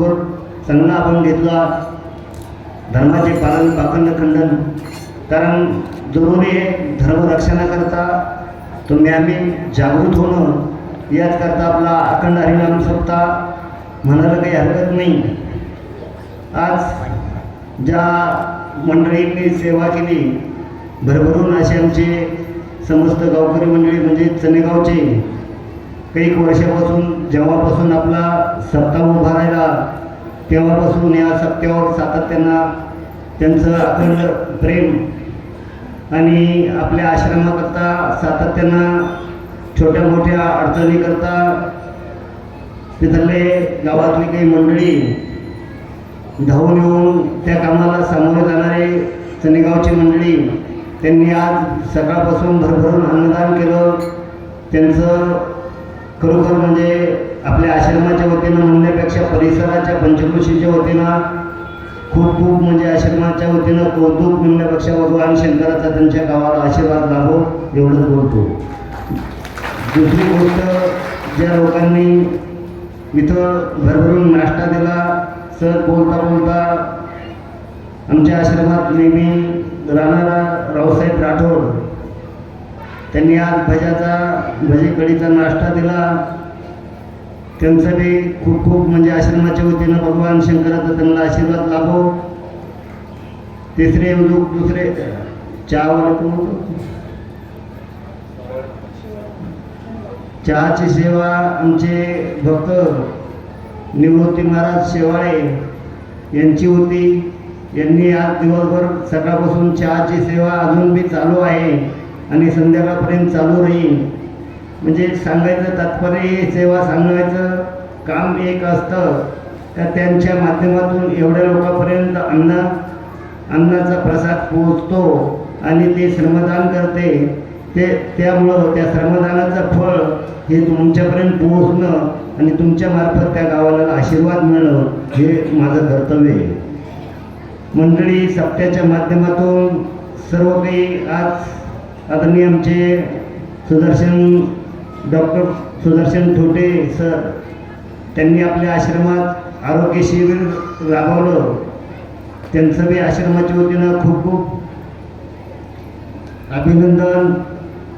खरोखर संगणा आपण घेतला धर्माचे पालन पाखंड खंडन. कारण जरुरी आहे धर्मरक्षणाकरता तुम्ही आम्ही जागृत होणं याचकरता आपला अखंड हरिनाम सप्ताह म्हणायला काही हरकत नाही. आज ज्या मंडळींनी सेवा केली भरभरून असे आमचे समस्त गावकरी मंडळी म्हणजे चनेगावचे एक वर्षापासून जेव्हापासून आपला सप्ताह उभा राहिला तेव्हापासून या सत्तेवर सातत्यानं त्यांचं अखंड प्रेम आणि आपल्या आश्रमाकरता सातत्यानं छोट्या मोठ्या अडचणीकरता तिथले गावातली काही मंडळी धावून येऊन त्या कामाला सामोरे जाणारे चनेगावची मंडळी त्यांनी आज सकाळपासून भरभरून अन्नदान केलं. त्यांचं खरोखर म्हणजे आपल्या आश्रमाच्या वतीनं म्हणण्यापेक्षा परिसराच्या पंचकृषीच्या वतीनं खूप खूप म्हणजे आश्रमाच्या वतीनं कौतुक म्हणण्यापेक्षा भगवान शंकराचा त्यांच्या गावाला आशीर्वाद लाभो एवढंच बोलतो. दुसरी गोष्ट ज्या लोकांनी इथं भरभरून नाश्ता दिला सर बोलता बोलता आमच्या आश्रमात नेहमी राहणारा रावसाहेब राठोड त्यांनी आज भज्याचा भजेकडीचा नाश्ता दिला. त्यांचं बी खूप खूप म्हणजे आश्रमाच्या वतीनं भगवान शंकराचा त्यांना आशीर्वाद लाभो. तिसरे लोक दुसरे चहावाले कोण चहाची सेवा आमचे भक्त निवृत्ती महाराज शेवाळे यांची होती. यांनी आज दिवसभर सकाळपासून चहाची सेवा अजून बी चालू आहे. आणि संध्याकाळपर्यंत चालू राहील. म्हणजे सांगायचं तात्पर्य हे सेवा सांगायचं काम एक असतं. त्या त्यांच्या माध्यमातून एवढ्या लोकांपर्यंत अन्न अन्नाचा प्रसाद पोहोचतो आणि ते श्रमदान करते. ते त्यामुळं त्या श्रमदानाचं फळ हे तुमच्यापर्यंत पोहोचणं आणि तुमच्यामार्फत त्या गावाला आशीर्वाद मिळणं हे माझं कर्तव्य आहे. मंडळी सप्त्याच्या माध्यमातून सर्व काही आज आदरणीय आमचे सुदर्शन डॉक्टर सुदर्शन ठोटे सर त्यांनी आपल्या आश्रमात आरोग्य शिबिर राबवलं. त्यांचं बी आश्रमाच्या वतीनं खूप खूप अभिनंदन.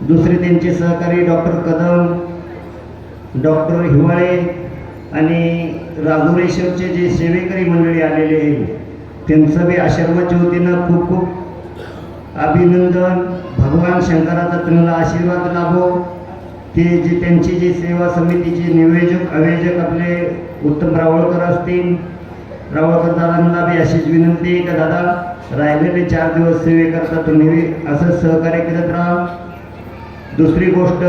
दुसरे त्यांचे सहकारी डॉक्टर कदम डॉक्टर हिवाळे आणि राजुरेश्वरचे जे सेवेकरी मंडळी आलेले आहे त्यांचं बी आश्रमाच्या वतीनं खूप खूप अभिनंदन. भगवान शंकराचा तुम्हाला आशीर्वाद लाभो. ते जे त्यांची जी सेवा समितीचे नियोजक आयोजक आपले उत्तम रावळकर असतील. रावळकर दादांना बी अशीच विनंती आहे का दादा राहिलेले चार दिवस सेवेकरता तुम्ही असंच सहकार्य करत राहा. दुसरी गोष्ट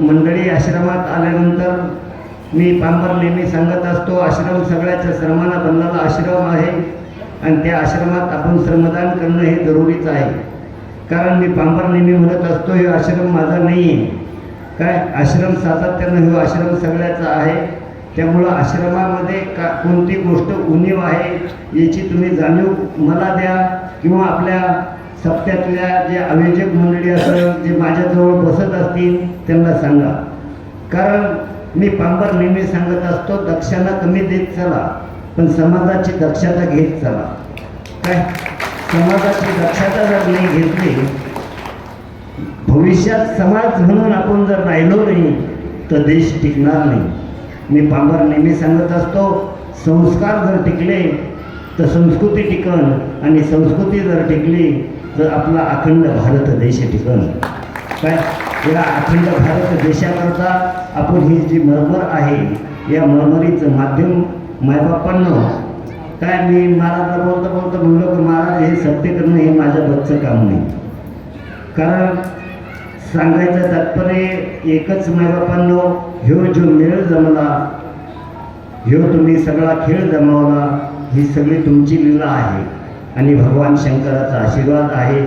मंडळी आश्रमात आल्यानंतर मी पांबर नेहमी सांगत असतो आश्रम सगळ्याच्या श्रमाला बनलेला आश्रम आहे. आणि त्या आश्रमात आपण श्रमदान करणं हे जरुरीच आहे. कारण मी पांभर नेहमी म्हणत असतो हे आश्रम माझा नाही आहे काय? आश्रम सातत्यानं हे आश्रम सगळ्याचा आहे. त्यामुळं आश्रमामध्ये का कोणती गोष्ट उणीव आहे याची तुम्ही जाणीव मला द्या किंवा आपल्या सप्त्यातल्या जे आयोजक मंडळी असं जे माझ्याजवळ बसत असतील त्यांना सांगा. कारण मी पांभर नेहमी सांगत असतो दक्षाला कमी देत चला पण समाजाची दक्षता घेत चला. काय? समाजाची दक्षता जर नाही घेतली भविष्यात समाज म्हणून आपण जर राहिलो नाही तर देश टिकणार नाही. मी पांभर नेहमी सांगत असतो संस्कार जर टिकले तर संस्कृती टिकन आणि संस्कृती जर टिकली तर आपला अखंड भारत देश टिकन. काय? या अखंड भारत देशाकरता आपण ही जी मरमर आहे या मरमरीचं माध्यम मायबापांना काय मी महाराजला बोलता बोलता म्हणलो की महाराज हे सत्य करणं हे माझ्या बच्चं काम नाही. कारण सांगायचं तात्पर्य एकच मायबापांनो ह्यो जो मेळ जमला ह्यो तुम्ही सगळा खेळ जमावला ही सगळी तुमची लीला आहे. आणि भगवान शंकराचा आशीर्वाद आहे.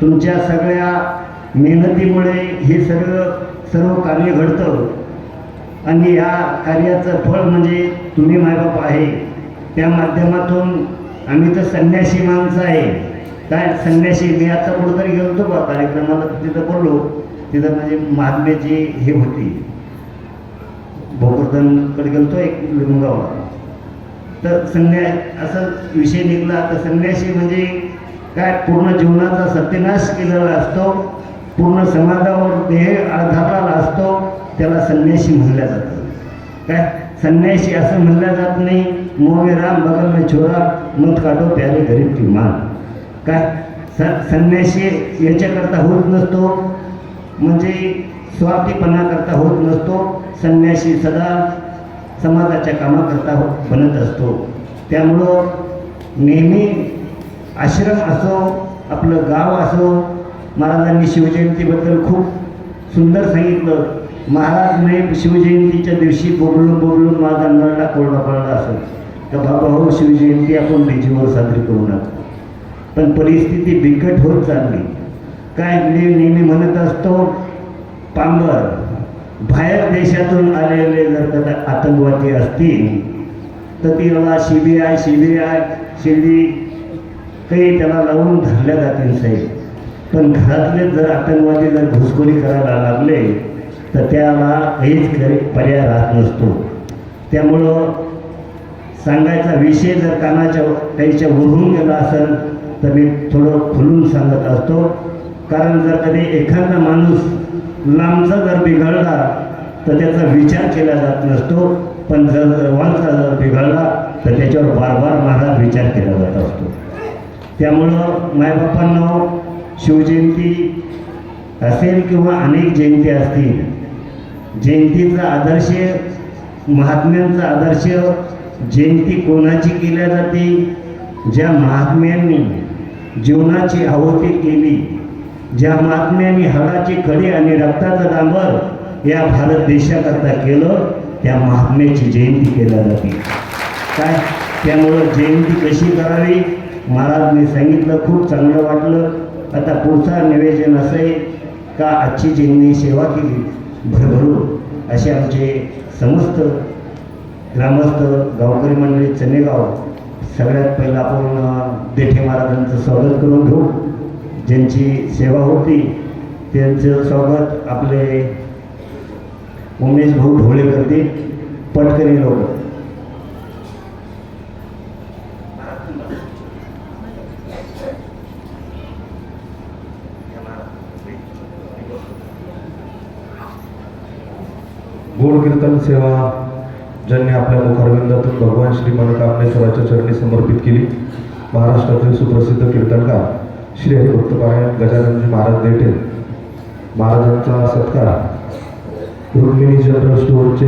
तुमच्या सगळ्या मेहनतीमुळे हे सर्व सर्व कार्य घडतं. आणि या कार्याचं फळ म्हणजे तुम्ही मायबाप आहे. त्या माध्यमातून आम्ही तर संन्यासी माणसं आहे. काय संन्यासी? मी आता कुठंतरी गेलो होतो बा कार्यक्रमाला तिथं बोललो. तिथं म्हणजे महात्म्याची हे होती. भोकरदनकडे गेलो एक लिंगावला तर संन्या असा विषय निघला. तर संन्यासी म्हणजे काय? पूर्ण जीवनाचा सत्यनाश केलेला असतो. पूर्ण समाजावर देह आधारलेला असतो. त्याला संन्यासी म्हटलं जातं. काय? संन्याशी असं म्हणलं जात नाही. मोमे राम बगल में छोरा मत काढो प्यारे गरीब की मान. काय स संन्याशी याच्याकरता होत नसतो. म्हणजे स्वार्थीपणाकरता होत नसतो. संन्याशी सदा समाजाच्या कामाकरता हो बनत असतो. त्यामुळं नेहमी आश्रम असो आपलं गाव असो महाराजांनी शिवजयंतीबद्दल खूप सुंदर सांगितलं. महाराज मी शिवजयंतीच्या दिवशी बोबलून बोबलून माझा नळला कोरडा पडला असत तर बाबा हो शिवजयंती आपण डीजीवर साजरी करू नका. पण परिस्थिती बिकट होत चालली. काय मी नेहमी म्हणत असतो पांबर बाहेर देशातून आलेले जर कदा आतंकवादी असतील तर तिला C B I C B I Shirdi काही त्याला लावून धरल्या जातील साहेब. पण घरातले जर आतंकवादी जर घुसखोरी करायला लागले तर त्याला काहीच खरी पर्याय राहत नसतो. त्यामुळं सांगायचा विषय जर कानाच्या काहीच्या उरून गेला असेल तर मी थोडं खुलून सांगत असतो. कारण जर कधी एखादा माणूस लांबचा जर बिघडला तर त्याचा विचार केला जात नसतो. पण जर जवळचा जर बिघडला तर त्याच्यावर बार बार माझा विचार केला जात असतो. त्यामुळं मायबापांना शिवजयंती असेल किंवा अनेक जयंती असतील जयंतीचा आदर्श महात्म्यांचा आदर्श जयंती कोणाची केल्या जाते? ज्या महात्म्यांनी जीवनाची आहुती केली ज्या महात्म्यांनी हाडाची कडी आणि रक्ताचं डांबर या भारत देशाकरता केलं त्या महात्म्याची जयंती केल्या जाते. काय? त्यामुळं जयंती कशी करावी? महाराजने सांगितलं खूप चांगलं वाटलं. आता पुढचा निवेदन असं आहे का आजची जयंती सेवा केली? भरभरून असे आमचे समस्त ग्रामस्थ गावकरी मंडळी चन्नेगाव सगळ्यात पहिलं आपण देठे महाराजांचं स्वागत करून घेऊ. ज्यांची सेवा होती त्यांचं स्वागत आपले उमेश भाऊ ढोळे करतील पटकरी लोक. कीर्तन सेवा ज्यांनी आपल्या मुखारविंदातून भगवान श्री मनकामनेश्वराच्या चरणी समर्पित केली. महाराष्ट्रातील सुप्रसिद्ध कीर्तनकार श्री हरिभक्तपारायण गजाननजी महाराज देठे. महाराजांचा सत्कार. रुक्मिणी जनरल स्टोअरचे